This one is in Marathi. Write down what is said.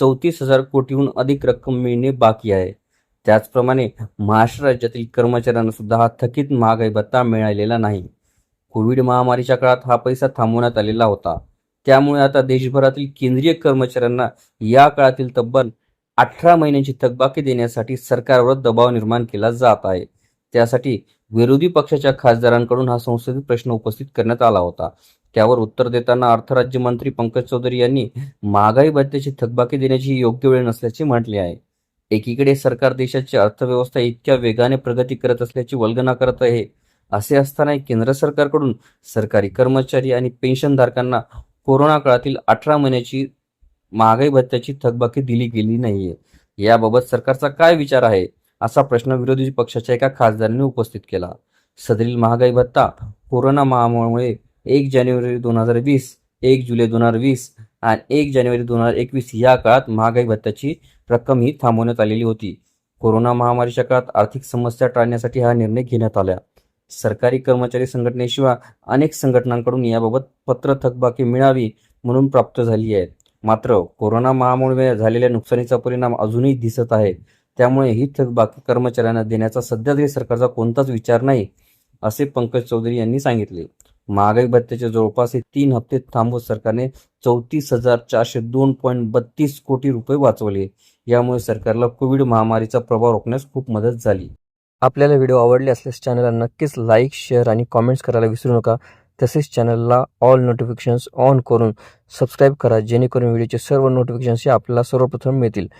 चौतीस हजार कोटीहून अधिक रक्कम मिळणे बाकी आहे. त्याचप्रमाणे महाराष्ट्र राज्यातील कर्मचाऱ्यांना सुद्धा हा थकीत महागाई भत्ता मिळालेला नाही. कोविड महामारीच्या काळात हा पैसा थांबवण्यात आलेला होता. त्यामुळे आता देशभरातील केंद्रीय कर्मचाऱ्यांना या काळातील तब्बल अठरा महिन्यांची थकबाकी देण्यासाठी सरकारवर दबाव निर्माण केला जात आहे. त्यासाठी विरोधी पक्षाच्या खासदारांकडून हा संसदेत प्रश्न उपस्थित करण्यात आला होता. त्यावर उत्तर देताना अर्थराज्यमंत्री पंकज चौधरी यांनी महागाई भत्त्याची थकबाकी देण्याची ही योग्य वेळ नसल्याचे म्हटले आहे. एकीकडे सरकार देशाची अर्थव्यवस्था इतक्या वेगाने प्रगती करत असल्याची वल्गना करत आहे. असे असताना केंद्र सरकारकडून सरकारी कर्मचारी आणि पेन्शनधारकांना कोरोना काळातील अठरा महिन्याची महागाई भत्त्याची थकबाकी दिली गेली नाहीये. याबाबत सरकारचा काय विचार आहे? असा प्रश्न विरोधी पक्षाच्या एका खासदारांनी उपस्थित केला. सदरील महागाई भत्ता कोरोना महामारीमुळे एक जानेवारी दोन हजार वीस एक जुलै दोन हजार वीस आणि एक जानेवारी दोन हजार एकवीस या काळात महागाई भत्त्याची रक्कम ही थांबवण्यात आलेली होती. कोरोना महामारीच्या काळात आर्थिक समस्या टाळण्यासाठी हा निर्णय घेण्यात आला. सरकारी कर्मचारी संघटनेशिवाय अनेक संघटनांकडून याबाबत पत्र थकबाकी मिळावी म्हणून प्राप्त झाली आहे. मात्र कोरोना महामारीमुळे झालेल्या नुकसानीचा परिणाम अजूनही दिसत आहे. त्यामुळे ही थकबाकी कर्मचाऱ्यांना देण्याचा सध्या तरी सरकारचा कोणताच विचार नाही असे पंकज चौधरी यांनी सांगितले. महागाई भत्त्याचे जवळपास हे तीन हप्ते थांबवत सरकारने चौतीस हजार चारशे दोन पॉईंट बत्तीस कोटी रुपये वाचवले. यामुळे सरकारला कोविड महामारीचा प्रभाव रोखण्यास खूप मदत झाली. आपल्याला व्हिडिओ आवडले असल्यास चॅनलला नक्कीच लाईक शेअर आणि कॉमेंट्स करायला विसरू नका. तसेच चॅनलला ऑल नोटिफिकेशन्स ऑन करून सबस्क्राईब करा जेणेकरून व्हिडिओचे सर्व नोटिफिकेशन्स हे आपल्याला सर्वप्रथम मिळतील.